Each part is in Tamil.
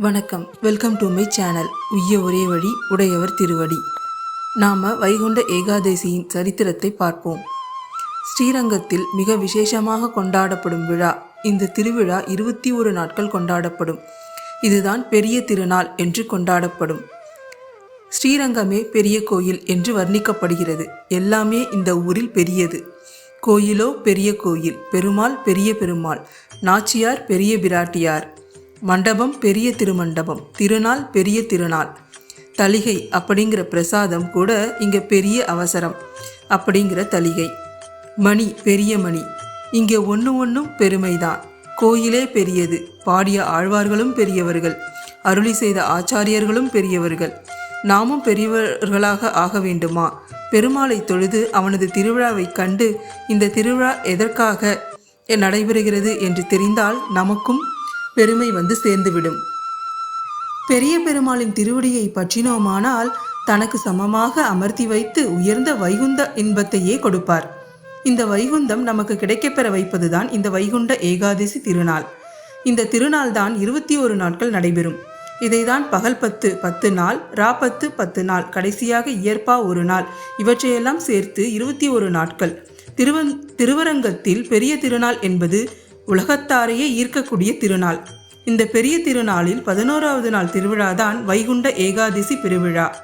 வணக்கம். வெல்கம் டு மை சேனல் உய்ய ஒரே வழி உடையவர் திருவடி. நாம வைகுண்ட ஏகாதசியின் சரித்திரத்தை பார்ப்போம். ஸ்ரீரங்கத்தில் மிக விசேஷமாக கொண்டாடப்படும் விழா இந்த திருவிழா இருபத்தி ஒரு நாட்கள் கொண்டாடப்படும். இதுதான் பெரிய திருநாள் என்று கொண்டாடப்படும். ஸ்ரீரங்கமே பெரிய கோயில் என்று வர்ணிக்கப்படுகிறது. எல்லாமே இந்த ஊரில் பெரியது. கோயிலோ பெரிய கோயில் பெருமாள் பெரிய பெருமாள் நாச்சியார் பெரிய பிராட்டியார். மண்டபம் பெரிய திருமண்டபம் திருநாள் பெரிய திருநாள். தலிகை அப்படிங்கிற பிரசாதம் கூட இங்கே பெரிய அவசரம் அப்படிங்கிற தலிகை மணி பெரிய மணி. இங்கே ஒன்று ஒன்றும் பெருமைதான். கோயிலே பெரியது. பாடிய ஆழ்வார்களும் பெரியவர்கள். அருளி செய்த ஆச்சாரியர்களும் பெரியவர்கள். நாமும் பெரியவர்களாக ஆக வேண்டுமா? பெருமாளை தொழுது அவனது திருவிழாவை கண்டு இந்த திருவிழா எதற்காக நடைபெறுகிறது? என்று தெரிந்தால் நமக்கும் பெருமை வந்து சேர்ந்துவிடும். பெரிய பெருமாளின் திருவடியை பற்றினோமானால் தனக்கு சமமாக அமர்த்தி வைத்து உயர்ந்த வைகுந்த இன்பத்தையே கொடுப்பார். இந்த வைகுந்தம் நமக்கு கிடைக்கப்பெற வைப்பதுதான் இந்த வைகுண்ட ஏகாதசி திருநாள். இந்த திருநாள் தான் இருபத்தி ஒரு நாட்கள் நடைபெறும். இதைதான் பகல் பத்து பத்து நாள் ரா பத்து பத்து நாள் கடைசியாக இயற்பா ஒரு நாள் இவற்றையெல்லாம் சேர்த்து இருபத்தி ஒரு நாட்கள். திருவ திருவரங்கத்தில் பெரிய திருநாள் என்பது உலகத்தாரையே ஈர்க்கக்கூடிய திருநாள். இந்த பெரிய திருநாளில் பதினோராவது நாள் திருவிழாதான் வைகுண்ட ஏகாதசி பெருவிழா.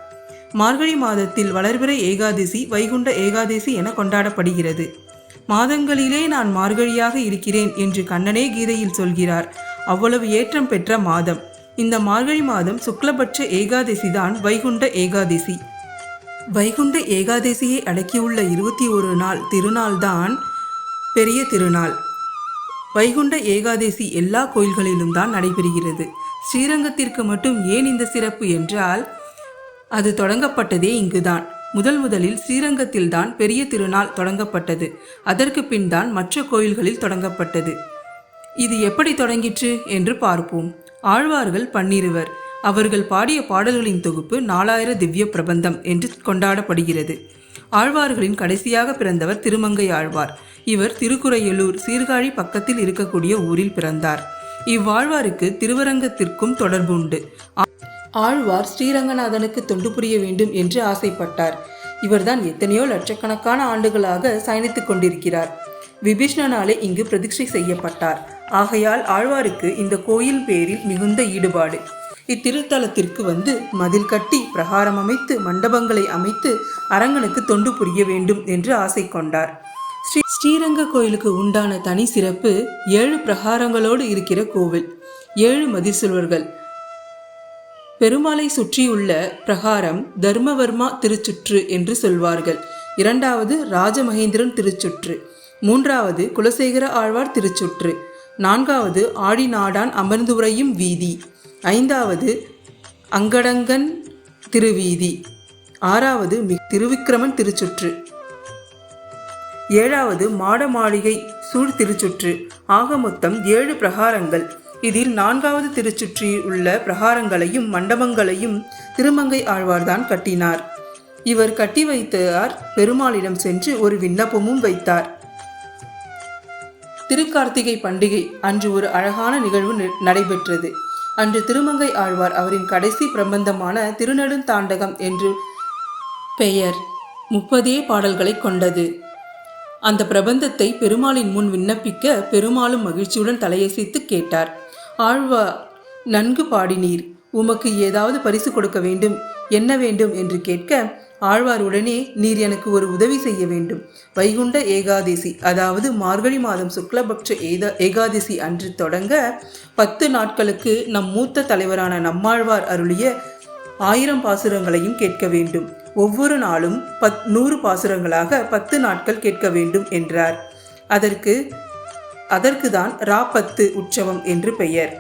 மார்கழி மாதத்தில் வளர்பிறை ஏகாதசி வைகுண்ட ஏகாதசி என கொண்டாடப்படுகிறது. மாதங்களிலே நான் மார்கழியாக இருக்கிறேன் என்று கண்ணனே கீதையில் சொல்கிறார். அவ்வளவு ஏற்றம் பெற்ற மாதம். இந்த மார்கழி மாதம் சுக்லபட்ச ஏகாதசி தான் வைகுண்ட ஏகாதசி. வைகுண்ட ஏகாதசியை அடக்கியுள்ள இருபத்தி ஒரு நாள் திருநாள்தான் பெரிய திருநாள். வைகுண்ட ஏகாதசி எல்லா கோயில்களிலும் தான் நடைபெறுகிறது. ஸ்ரீரங்கத்திற்கு மட்டும் ஏன் இந்த சிறப்பு என்றால் அது தொடங்கப்பட்டதே இங்குதான். முதல் முதலில் ஸ்ரீரங்கத்தில் தான் பெரிய திருநாள் தொடங்கப்பட்டது. அதற்கு பின் தான் மற்ற கோயில்களில் தொடங்கப்பட்டது. இது எப்படி தொடங்கிற்று என்று பார்ப்போம். ஆழ்வார்கள் பன்னிருவர். அவர்கள் பாடிய பாடல்களின் தொகுப்பு நாலாயிர திவ்ய பிரபந்தம் என்று கொண்டாடப்படுகிறது. ஆழ்வார்களின் கடைசியாக பிறந்தவர் திருமங்கை ஆழ்வார். இவர் திருக்குறையலூர் சீர்காழி பக்கத்தில் இருக்கக்கூடிய ஊரில் பிறந்தார். இவ்வாழ்வாருக்கு திருவரங்கத்திற்கும் தொடர்பு உண்டு ஆழ்வார் ஸ்ரீரங்கநாதனுக்கு தொண்டு புரிய வேண்டும் என்று ஆசைப்பட்டார். இவர்தான் எத்தனையோ லட்சக்கணக்கான ஆண்டுகளாக சயனித்துக் கொண்டிருக்கிறார். விபீஷ்ணனாலே இங்கு பிரதிஷ்டை செய்யப்பட்டார். ஆகையால் ஆழ்வாருக்கு இந்த கோயில் பேரில் மிகுந்த ஈடுபாடு. இத்திருத்தலத்திற்கு வந்து மதில் கட்டி பிரகாரம் அமைத்து மண்டபங்களை அமைத்து அரங்கனுக்கு தொண்டு புரிய வேண்டும் என்று ஆசை கொண்டார். ஸ்ரீ ஸ்ரீரங்க கோயிலுக்கு உண்டான தனி சிறப்பு ஏழு பிரகாரங்களோடு இருக்கிற கோவில். ஏழு மதிசுவர்கள் பெருமாளை சுற்றியுள்ள பிரகாரம் தர்மவர்மா திருச்சுற்று என்று சொல்வார்கள். இரண்டாவது ராஜமகேந்திரன் திருச்சுற்று. மூன்றாவது குலசேகர ஆழ்வார் திருச்சுற்று. நான்காவது ஆடி நாடான் அமர்ந்து உரையும் வீதி. ஐந்தாவது அங்கடங்கன் திருவீதி. ஆறாவது திருவிக்கிரமன் திருச்சுற்று. ஏழாவது மாட மாளிகை சூழ் திருச்சுற்று. ஆக மொத்தம் ஏழு பிரகாரங்கள். இதில் நான்காவது திருச்சுற்றி உள்ள பிரகாரங்களையும் மண்டபங்களையும் திருமங்கை ஆழ்வார்தான் கட்டினார். இவர் கட்டி வைத்தார் பெருமாளிடம் சென்று ஒரு விண்ணப்பமும் வைத்தார். திருக்கார்த்திகை பண்டிகை அன்று ஒரு அழகான நிகழ்வு நடைபெற்றது. அன்று திருமங்கை ஆழ்வார் அவரின் கடைசி பிரபந்தமான திருநெடுந்தாண்டகம் என்று பெயர். முப்பதே பாடல்களை கொண்டது. அந்த பிரபந்தத்தை பெருமாளின் முன் விண்ணப்பிக்க பெருமாளும் மகிழ்ச்சியுடன் தலையசைத்து கேட்டார். ஆழ்வா நன்கு பாடினீர். உமக்கு ஏதாவது பரிசு கொடுக்க வேண்டும். என்ன வேண்டும் என்று கேட்க ஆழ்வார் உடனே நீர் எனக்கு ஒரு உதவி செய்ய வேண்டும். வைகுண்ட ஏகாதசி அதாவது மார்கழி மாதம் சுக்லபக்ஷ ஏதா ஏகாதசி அன்று தொடங்க பத்து நாட்களுக்கு நம் மூத்த தலைவரான நம்மாழ்வார் அருளிய ஆயிரம் பாசுரங்களையும் கேட்க வேண்டும். ஒவ்வொரு நாளும் பத் நூறு பாசுரங்களாக பத்து நாட்கள் கேட்க வேண்டும் என்றார். அதற்கு அதற்கு தான் ராப்பத்து உற்சவம் என்று பெயர்.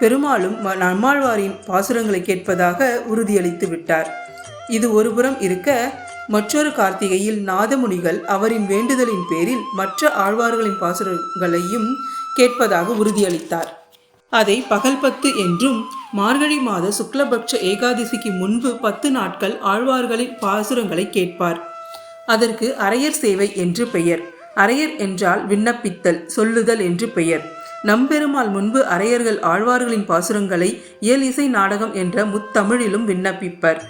பெருமாளும் நம்மாழ்வாரின் பாசுரங்களை கேட்பதாக உறுதியளித்து விட்டார். இது ஒருபுறம் இருக்க மற்றொரு கார்த்திகையில் நாதமுனிகள் அவரின் வேண்டுதலின் பேரில் மற்ற ஆழ்வார்களின் பாசுரங்களையும் கேட்பதாக உறுதியளித்தார். அதை பகல் பத்து என்றும் மார்கழி மாத சுக்லபக்ஷ ஏகாதசிக்கு முன்பு பத்து நாட்கள் ஆழ்வார்களின் பாசுரங்களை கேட்பார். அதற்கு அரையர் சேவை என்று பெயர். அரையர் என்றால் விண்ணப்பித்தல் சொல்லுதல் என்று பெயர். நம்பெருமாள் முன்பு அரையர்கள் ஆழ்வார்களின் பாசுரங்களை இயல் இசை நாடகம் என்ற முத்தமிழிலும் விண்ணப்பிப்பர்.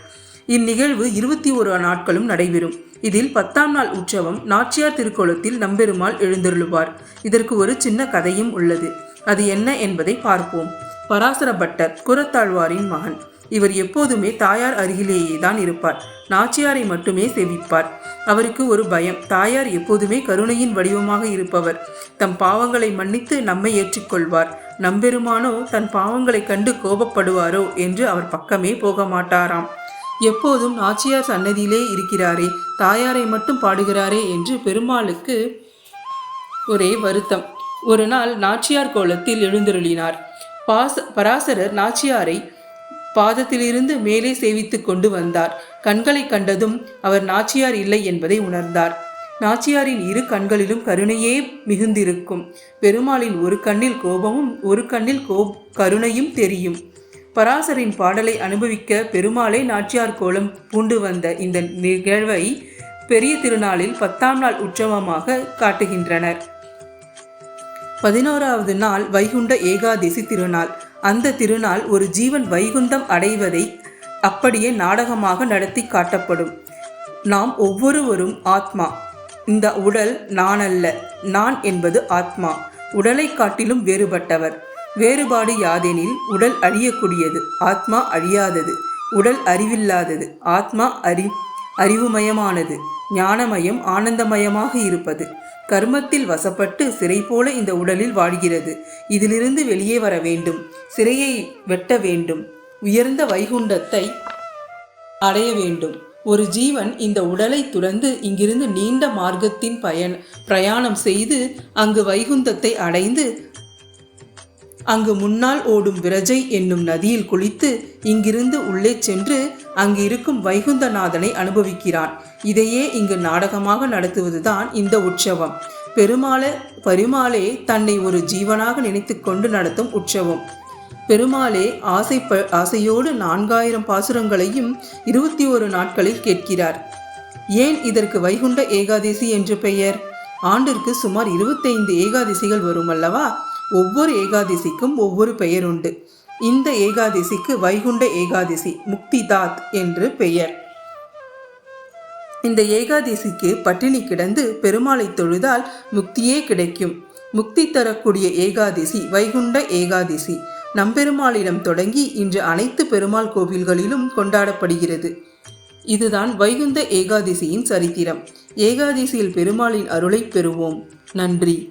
இந்நிகழ்வு இருபத்தி ஒரு நாட்களும் நடைபெறும். இதில் பத்தாம் நாள் உற்சவம் நாச்சியார் திருக்கோலத்தில் நம்பெருமாள் எழுந்தருளுவார். இதற்கு ஒரு சின்ன கதையும் உள்ளது. அது என்ன என்பதை பார்ப்போம். பராசர பட்டர் குரத்தாழ்வாரின் மகன். இவர் எப்போதுமே தாயார் அருகிலேயே தான் இருப்பார். நாச்சியாரை மட்டுமே சேவிப்பார். அவருக்கு ஒரு பயம். தாயார் எப்போதுமே கருணையின் வடிவமாக இருப்பவர். தம் பாவங்களை மன்னித்து நம்மை ஏற்றுக்கொள்வார். நம்பெருமானோ தன் பாவங்களை கண்டு கோபப்படுவாரோ என்று அவர் பக்கமே போக மாட்டாராம் எப்போதும் நாச்சியார் சன்னதியிலே இருக்கிறாரே தாயாரை மட்டும் பாடுகிறாரே என்று பெருமாளுக்கு ஒரே வருத்தம். ஒரு நாள் நாச்சியார் கோலத்தில் எழுந்தருளினார். பாச பராசரர் நாச்சியாரை பாதத்திலிருந்து மேலே சேவித்துக் கொண்டு வந்தார். கண்களை கண்டதும் அவர் நாச்சியார் இல்லை என்பதை உணர்ந்தார். நாச்சியாரின் இரு கண்களிலும் கருணையே மிகுந்திருக்கும். பெருமாளின் ஒரு கண்ணில் கோபமும் ஒரு கண்ணில் கோ கருணையும் தெரியும். பராசரின் பாடலை அனுபவிக்க பெருமாளே நாச்சியார் கோலம் பூண்டு வந்த இந்த நிகழ்வை பெரிய திருநாளில் பத்தாம் நாள் உற்சவமாக காட்டுகின்றனர். பதினோராவது நாள் வைகுண்ட ஏகாதசி திருநாள். அந்த திருநாள் ஒரு ஜீவன் வைகுந்தம் அடைவதை அப்படியே நாடகமாக நடத்தி காட்டப்படும். நாம் ஒவ்வொருவரும் ஆத்மா. இந்த உடல் நான் அல்ல நான் என்பது ஆத்மா. உடலை காட்டிலும் வேறுபட்டவர். வேறுபாடு யாதெனில் உடல் அழியக்கூடியது ஆத்மா அழியாதது. உடல் அறிவில்லாதது ஆத்மா அறி அறிவுமயமானது. ஞானமயம் ஆனந்தமயமாக இருப்பது. கர்மத்தில் வசப்பட்டு சிறை போல இந்த உடலில் வாழ்கிறது இதிலிருந்து வெளியே வர வேண்டும். சிறையை வெட்ட வேண்டும். உயர்ந்த வைகுண்டத்தை அடைய வேண்டும். ஒரு ஜீவன் இந்த உடலை துறந்து இங்கிருந்து நீண்ட மார்க்கத்தின் பயன் பிரயாணம் செய்து அங்கு வைகுந்தத்தை அடைந்து அங்கு முன்னால் ஓடும் விரஜை என்னும் நதியில் குளித்து இங்கிருந்து உள்ளே சென்று அங்கு இருக்கும் வைகுந்தநாதனை அனுபவிக்கிறான். இதையே இங்கு நாடகமாக நடத்துவதுதான் இந்த உற்சவம். பெருமாளே பெருமாளே தன்னை ஒரு ஜீவனாக நினைத்து கொண்டு நடத்தும் உற்சவம். பெருமாளே ஆசை ஆசையோடு நான்காயிரம் பாசுரங்களையும் இருபத்தி ஒரு நாட்களில் கேட்கிறார். ஏன் இதற்கு வைகுண்ட ஏகாதசி என்று பெயர்? ஆண்டிற்கு சுமார் இருபத்தைந்து ஏகாதசிகள் வரும் அல்லவா ஒவ்வொரு ஏகாதசிக்கும் ஒவ்வொரு பெயர் உண்டு இந்த ஏகாதசிக்கு வைகுண்ட ஏகாதசி முக்திதாத் என்று பெயர். இந்த ஏகாதசிக்கு பட்டினி கிடந்து பெருமாளை தொழுதால் முக்தியே கிடைக்கும். முக்தி தரக்கூடிய ஏகாதசி வைகுண்ட ஏகாதசி. நம்பெருமாளிடம் தொடங்கி இன்று அனைத்து பெருமாள் கோவில்களிலும் கொண்டாடப்படுகிறது. இதுதான் வைகுந்த ஏகாதசியின் சரித்திரம். ஏகாதசியில் பெருமாளின் அருளை பெறுவோம். நன்றி.